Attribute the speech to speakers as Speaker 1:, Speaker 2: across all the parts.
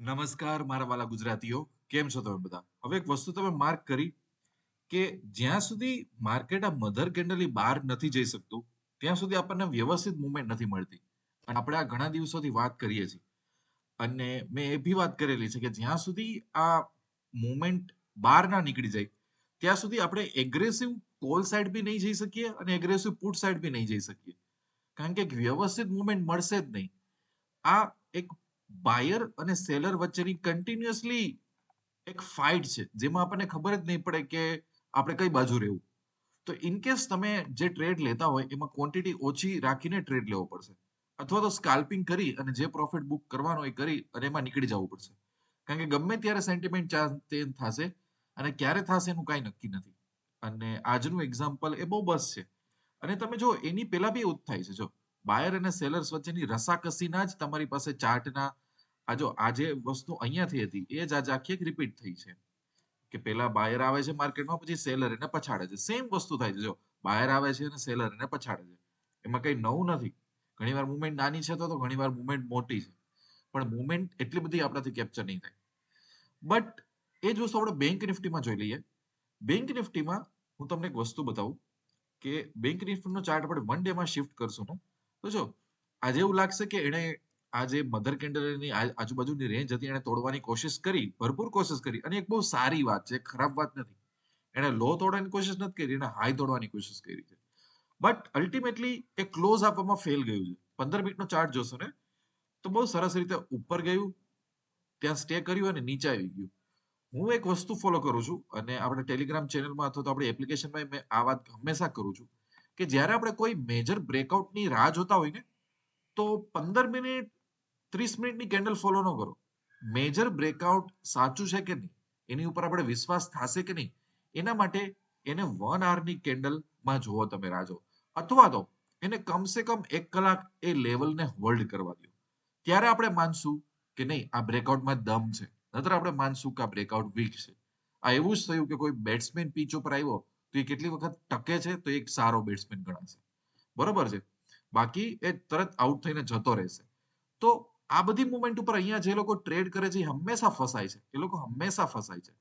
Speaker 1: નમસ્કાર, મારા વાલા ગુજરાતીઓ. કેમ છો તમે બધા? હવે એક વસ્તુ તમે માર્ક કરી કે જ્યાં સુધી માર્કેટ આ મધર કેન્ડલની બહાર નથી જઈ શકતું, ત્યાં સુધી આપણને વ્યવસ્થિત મુવમેન્ટ નથી મળતી. અને આપણે આ ઘણા દિવસોથી વાત કરીએ છીએ. અને મેં એ બી વાત કરેલી છે કે જ્યાં સુધી આ મુવમેન્ટ બહાર ના નીકળી જાય, ત્યાં સુધી આપણે એગ્રેસિવ કોલ સાઈડ બી નહીં જઈ શકીએ અને એગ્રેસિવ પુટ સાઈડ બી નહીં જઈ શકીએ. કારણ કે એક વ્યવસ્થિત મુવમેન્ટ મળશે જ નહીં. આ એક બાયર અને સેલર વચ્ચેની કન્ટિન્યુઅસલી એક ફાઇટ છે, જેમાં આપણને ખબર જ નહીં પડે કે આપણે કઈ બાજુ રહેવું. તો ઇન કેસ તમે જે ટ્રેડ લેતા હોય, એમાં ક્વોન્ટિટી ઓછી રાખીને ટ્રેડ લેવો પડશે. અથવા તો સ્કાલ્પિંગ કરી અને જે પ્રોફિટ બુક કરવાનો એ કરી અને એમાં નીકળી જવું પડશે. કારણ કે ગમે ત્યારે સેન્ટિમેન્ટ ચેન્જ થશે અને ક્યારે થશે એનું કાંઈ નક્કી નથી. અને આજનું એક્ઝામ્પલ એ બહુ બસ છે. અને તમે જો એની પહેલા બી એવું થાય છે. જો બાયર અને સેલર્સ વચ્ચેની રસાકસીના જ તમારી પાસે ચાર્ટના આ જો આજે વસ્તુ અહીંયા થઈ હતી, એ જ આજે આખી એક રિપીટ થઈ છે. કે પેલા બાયર આવે છે માર્કેટમાં પછી સેલર એને પછાડે છે. સેમ વસ્તુ થાય છે. જો બાયર આવે છે અને સેલર એને પછાડે છે. એમાં કઈ નવું નથી. ઘણીવાર મુવમેન્ટ નાની છે તો તો ઘણીવાર મુવમેન્ટ મોટી છે. પણ મુવમેન્ટ એટલી બધી આપણાથી કેપ્ચર નહીં થાય. બટ એ જ વસ્તુ આપણે બેંક નિફ્ટીમાં જોઈ લઈએ. બેંક નિફ્ટીમાં હું તમને એક વસ્તુ બતાવું કે બેંક નિફ્ટીનો ચાર્ટ આપણે વન ડેમાં શિફ્ટ કરશું. ને તો જો, આજે એવું લાગશે કે એણે આ જે મધર કેન્ડલની આજુબાજુની રેન્જ હતી એને તોડવાની કોશિશ કરી, ભરપૂર કોશિશ કરી. અને એક બહુ સારી વાત છે, ખરાબ વાત નથી. એને લો તોડવાની કોશિશ નથી કરી એને હાઈ તોડવાની કોશિશ કરી છે. બટ અલ્ટિમેટલી એ ક્લોઝ આપવામાં ફેલ ગયું છે. પંદર મિનિટનો ચાર્ટ જોશો ને, તો બહુ સરસ રીતે ઉપર ગયું, ત્યાં સ્ટે કર્યું અને નીચે આવી ગયું. હું એક વસ્તુ ફોલો કરું છું, અને આપણે ટેલિગ્રામ ચેનલમાં અથવા તો આપણી એપ્લિકેશનમાં મેં આ વાત હંમેશા કરું છું. કે જ્યારે આપણે કોઈ મેજર બ્રેકઆઉટની રાહ જોતા હોય ને, તો પંદર મિનિટ, ત્રીસ મિનિટની કેન્ડલ ફોલો ન કરો. મેજર બ્રેકઆઉટ સાચું છે કે નહીં? એની ઉપર આપણે વિશ્વાસ થશે કે નહીં? એના માટે એને વન આવરની કેન્ડલમાં જુઓ તમે રાહ જો અથવા તો એને કમસે કમ એક કલાક એ લેવલને હોલ્ડ કરવા દો. ત્યારે આપણે માનશું કે નહીં, આ બ્રેકઆઉટમાં દમ છે. નતર આપણે માનશું કે આ બ્રેકઆઉટ વીક છે. આ એવું જ થયું કે કોઈ બેટ્સમેન પીચ ઉપર આવ્યો તો એ કેટલી વખત ટકે છે? તો એક સારો બેટ્સમેન ગણાશે. બરોબર છે? બાકી એ તરત આઉટ થઈને જતો રહેશે. તો આ બધી મુમેન્ટ ઉપર અહીંયા જે લોકો ટ્રેડ કરે છે, એ હંમેશા ફસાય છે. એ લોકો હંમેશા ફસાય છે.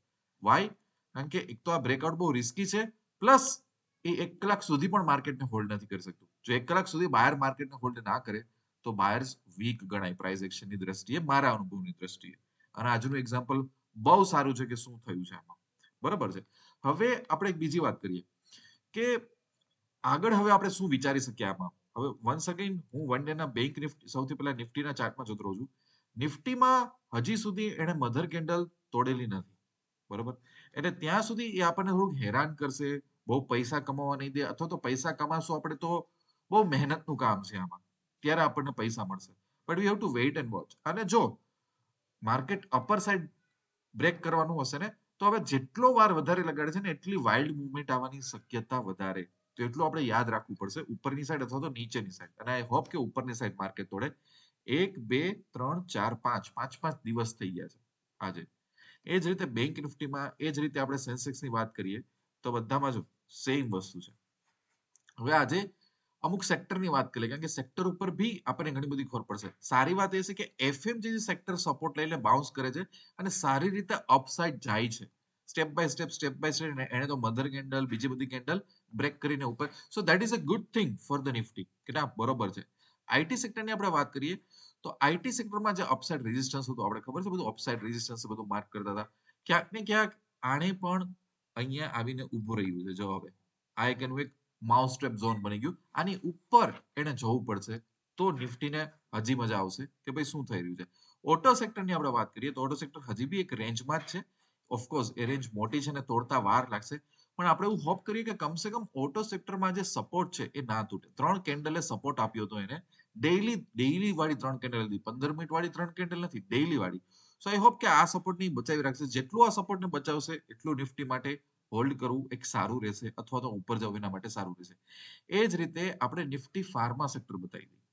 Speaker 1: વાય કારણ કે એક તો આ બ્રેકઆઉટ બહુ રિસ્કી છે પ્લસ એ એક કલાક સુધી પણ માર્કેટને હોલ્ડ નથી કરી શકતું. જો એક કલાક સુધી બાયર માર્કેટને હોલ્ડ ના કરે, તો બાયર્સ વીક ગણાય પ્રાઇસ એક્શનની દ્રષ્ટિએ, મારા અનુભવની દ્રષ્ટિએ. અને આજનું એક્ઝામ્પલ બહુ સારું છે કે શું થયું છે આમાં. બરાબર છે. હવે આપણે એક બીજી વાત કરીએ કે આગળ હવે આપણે શું વિચારી શકીએ આમાં? હવે વન્સ અગેન હું વન ડે ના બેંક નિફ્ટી સૌથી પહેલા નિફ્ટીના ચાર્ટમાં જતો રહું છું. નિફ્ટીમાં હજી સુધી એને મધર કેન્ડલ તોડેલી નથી. બરોબર? એટલે ત્યાં સુધી એ આપણને થોડુંક હેરાન કરશે, બહુ પૈસા કમાવા નહીં દે, અથવા તો પૈસા કમાશું આપણે તો બહુ મહેનતનું કામ છે આમાં. ત્યારે આપણને પૈસા મળશે. But we have to wait and watch અને જો માર્કેટ અપર સાઈડ બ્રેક કરવાનું હશે ને તો હવે જેટલો વાર વધારે લગાડે છે ને, એટલી વાઇલ્ડ મુવમેન્ટ આવવાની શક્યતા વધારે. તો એટલું આપણે યાદ રાખવું પડશે. ઉપરની સાઈડ અથવા તો નીચેની સાઈડ અને આઈ હોપ કે ઉપરની સાઈડ માર્કેટ તોડે. એક, બે, ત્રણ, ચાર, પાંચ. પાંચ પાંચ દિવસ થઈ ગયા છે આજે. એ જ રીતે બેંક નિફ્ટીમાં એ જ રીતે આપણે સેન્સેક્સની વાત કરીએ, તો બધામાં જો સેમ વસ્તુ છે. હવે આજે અમુક સેક્ટરની વાત કરીએ, કારણ કે સેક્ટર ઉપર બી આપણને ઘણી બધી ખબર પડશે. સારી વાત એ છે કે એફએમજી સેક્ટર સપોર્ટ લઈને બાઉન્સ કરે છે અને સારી રીતે અપસાઇડ જાય છે. Step by step step by step એને તો મધર કેન્ડલ બીજી બધી કેન્ડલ બ્રેક કરીને ઉપર. So that is a good thing for the Nifty કે ના, બરોબર છે. આઈટી સેક્ટરની આપણે વાત કરીએ, તો આઈટી સેક્ટરમાં જે અપસાઇડ રેઝિસ્ટન્સ હતું, આપણે ખબર છે બધું અપસાઇડ રેઝિસ્ટન્સ બધું માર્ક કરતા હતા. ક્યાંક ને ક્યાંક આણે પણ અહીંયા આવીને ઊભું રહ્યું છે જવાબે. આ એક એનું એક માઉસ ઝોન બની ગયું. આની ઉપર એને જવું પડશે તો નિફ્ટીને હજી મજા આવશે કે ભાઈ શું થઈ રહ્યું છે. ઓટો સેક્ટરની આપણે વાત કરીએ તો ઓટો સેક્ટર હજી બી એક રેન્જમાં જ છે. ઓફકોર્સ એ રેન્જ મોટી છે ને તોડતા વાર લાગશે. પણ આપણે એવું હોપ કરીએ કે કમસે કમ ઓટો સેક્ટરમાં જે સપોર્ટ છે એ ના તૂટે. ત્રણ કેન્ડલે સપોર્ટ આપ્યો હતો એને. ડેઈલી ડેઈલી વાળી ત્રણ કેન્ડલ હતી. પંદર મિનિટ વાળી ત્રણ કેન્ડલ નથી ડેઈલી વાળી. સો આઈ હોપ કે આ સપોર્ટની બચાવી રાખશે. જેટલું આ સપોર્ટને બચાવશે, એટલું નિફ્ટી માટે હોલ્ડ કરવું એક સારું રહેશે અથવા તો ઉપર જવું એના માટે સારું રહેશે. એ જ રીતે આપણે નિફ્ટી ફાર્મા સેક્ટર બતાવી દઈએ.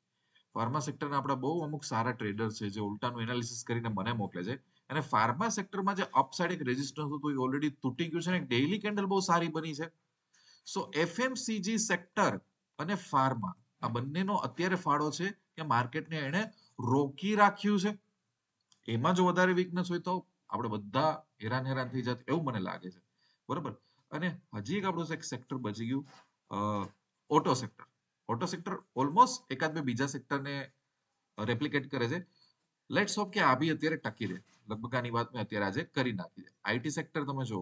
Speaker 1: ફાર્મા સેક્ટરના આપણા બહુ અમુક સારા ટ્રેડર છે જે ઉલટાનું એનાલિસિસ કરીને મને મોકલે છે. અને ફાર્મા સેક્ટરમાં જે અપસાઇડ એક રેઝિસ્ટન્સ હતું એ ઓલરેડી તૂટી ગયું છે અને ડેઇલી કેન્ડલ બહુ સારી બની છે. સો એફએમસીજી સેક્ટર અને ફાર્મા આ બંનેનો અત્યારે ફાળો છે કે માર્કેટને એણે રોકી રાખ્યું છે. એમાં જો વધારે વીકનેસ હોય તો આપણે બધા હેરાન હેરાન થઈ જાત એવું મને લાગે છે. બરોબર? અને હજી એક આપણું એક સેક્ટર બચી ગયું auto sector auto sector almost એકાદ બે બીજા સેક્ટરને રેપ્લિકેટ કરે છે. લેટ્સ હોપ કે આ બી અત્યારે ટકી રહે. લગભગ આની વાત મેં અત્યારે આજે કરી નાખી છે. આઈટી સેક્ટર તમે જો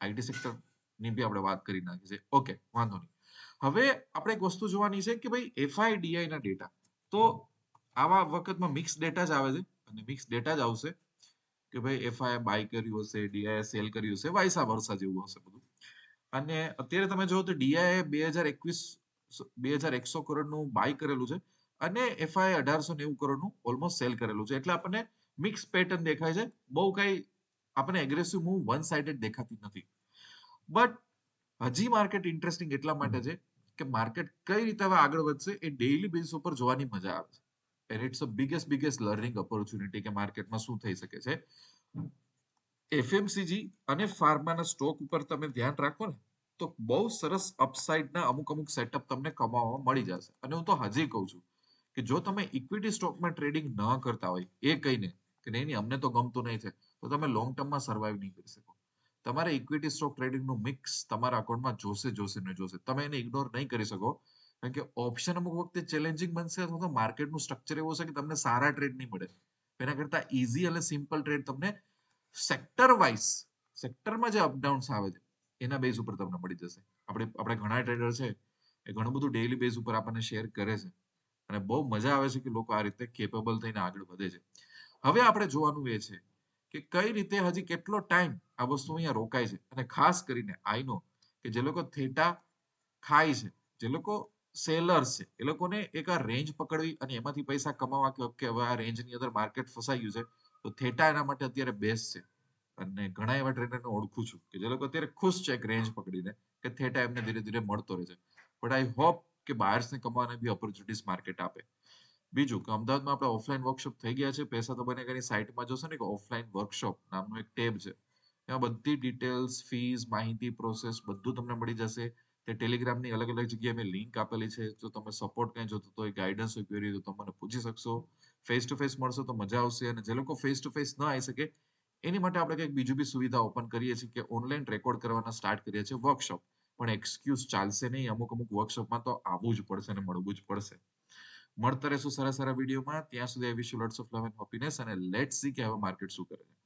Speaker 1: આઈટી સેક્ટરની બી આપણે વાત કરી નાખી છે. ઓકે વાંધો નહીં. હવે આપણે એક વસ્તુ જોવાની છે કે ભાઈ એફઆઈડીઆઈ ના ડેટા તો આવા વખતમાં મિક્સ ડેટા જ આવે છે અને મિક્સ ડેટા જ આવશે. કે ભાઈ એફઆઈ બાય કર્યું હશે ડીઆઈએ સેલ કર્યું હશે, વાયસા વર્ષા જેવું હશે બધું. અને અત્યારે તમે જો તો ડીઆઈએ બે હજાર એકવીસ, બે હજાર એકસો કરોડનું બાય કરેલું છે અને એફઆઈ અઢારસો નેવું કરોડનું ઓલમોસ્ટ સેલ કરેલું છે. એટલે આપણને મિક્સ પેટર્ન દેખાય છે. બહુ કઈ આપણને એગ્રેસિવ મૂવ વન સાઇડેડ દેખાતી નથી. બટ હજી માર્કેટ ઇન્ટરેસ્ટિંગ એટલા માટે છે કે માર્કેટ કઈ રીતે હવે આગળ વધશે એ ડેઇલી બેઝ ઉપર જોવાની મજા આવે છે. And it's a biggest biggest learning opportunity કે માર્કેટમાં શું થઈ શકે છે? એફએમસીજી અને ફાર્માના સ્ટોક ઉપર તમે ધ્યાન રાખો ને, તો બહુ સરસ અપસાઇડના અમુક અમુક સેટઅપ તમને કમાવા મળી જશે. અને હું તો હજી કહું છું કે જો તમે ઇક્વિટી સ્ટોકમાં ટ્રેડિંગ ન કરતા હોય, એ કહીને કે નહીં નહીં, અમને તો ગમતું નહીં છે, તો તમે લોંગ ટર્મમાં સર્વાઈવ નહીં કરી શકો. તમારે ઇક્વિટી સ્ટોક ટ્રેડિંગનું મિક્સ તમારા અકાઉન્ટમાં જોશે જોશે ને જોશે. તમે એને ઇગ્નોર નહીં કરી શકો. કારણ કે ઓપ્શન અમુક વખતે ચેલેન્જિંગ બનશે અથવા તો માર્કેટનું સ્ટ્રક્ચર એવું છે કે તમને સારા ટ્રેડ નહીં મળે. એના કરતા ઇઝી અને સિમ્પલ ટ્રેડ તમને સેક્ટર વાઇઝ સેક્ટરમાં જે અપડાઉન્સ આવે છે, એના બેઝ ઉપર તમને મળી જશે. આપણે આપણે ઘણા ટ્રેડર છે, એ ઘણું બધું ડેઈલી બેઝ ઉપર આપણને શેર કરે છે. અને બહુ મજા આવે છે કે લોકો આ રીતે કેપેબલ થઈને આગળ વધે છે. હવે આપણે જોવાનું એ છે કે કઈ રીતે હજી કેટલો ટાઈમ આ વસ્તુ અહીંયા રોકાય છે. અને ખાસ કરીને આઈ નો કે જે લોકો થેટા ખાય છે, જે લોકો સેલર્સ છે, એ લોકોને એક આ રેન્જ પકડવી અને એમાંથી પૈસા કમાવા કે ઓકે હવે આ રેન્જની અંદર માર્કેટ ફસાઈ ગયું છે, તો થેટા એના માટે અત્યારે બેસ્ટ છે. અને ઘણા એવા ટ્રેડરને ઓળખું છું કે જે લોકો અત્યારે ખુશ છે એક રેન્જ પકડીને કે થેટા એમને ધીરે ધીરે મળતો રહે છે. બટ આઈ હોપ કે બાયર્સને કમાવાને બી ઓપોર્ચ્યુનિટીઝ માર્કેટ આપે. બીજું કે અમદાવાદમાં આપણે ઓફલાઈન વર્કશોપ થઈ ગયા છે, પૈસા તો બને એની સાઇટમાં જોશો ને કે ઓફલાઈન વર્કશોપ નામનો એક ટેબ છે. એમાં બધી ડિટેલ્સ ફીસ માહિતી પ્રોસેસ બધું તમને મળી જશે. તે ટેલિગ્રામની અલગ અલગ જગ્યાએ મેં લિંક આપેલી છે. જો તમે સપોર્ટ કંઈ જોતો તો ગાઈડન્સ હોય ક્વેરી તો તમે મને પૂછી શકશો. ફેસ ટુ ફેસ મળશો તો મજા આવશે અને જે લોકો ફેસ ટુ ફેસ ન આવી શકે, એની માટે આપણે કંઈક બીજું બી સુવિધા ઓપન કરીએ છીએ કે ઓનલાઈન રેકોર્ડ કરવાના સ્ટાર્ટ કરીએ છીએ વર્કશોપ પણ એક્સક્યુઝ ચાલશે નહીં, અમુક અમુક વર્કશોપમાં તો આવવું જ પડશે અને મળવું જ પડશે. મળતા રહેશું સારા સારા વિડીયોમાં. ત્યાં સુધી I wish lots of love and happiness અને લેટ સી કે હવે માર્કેટ શું કરે છે.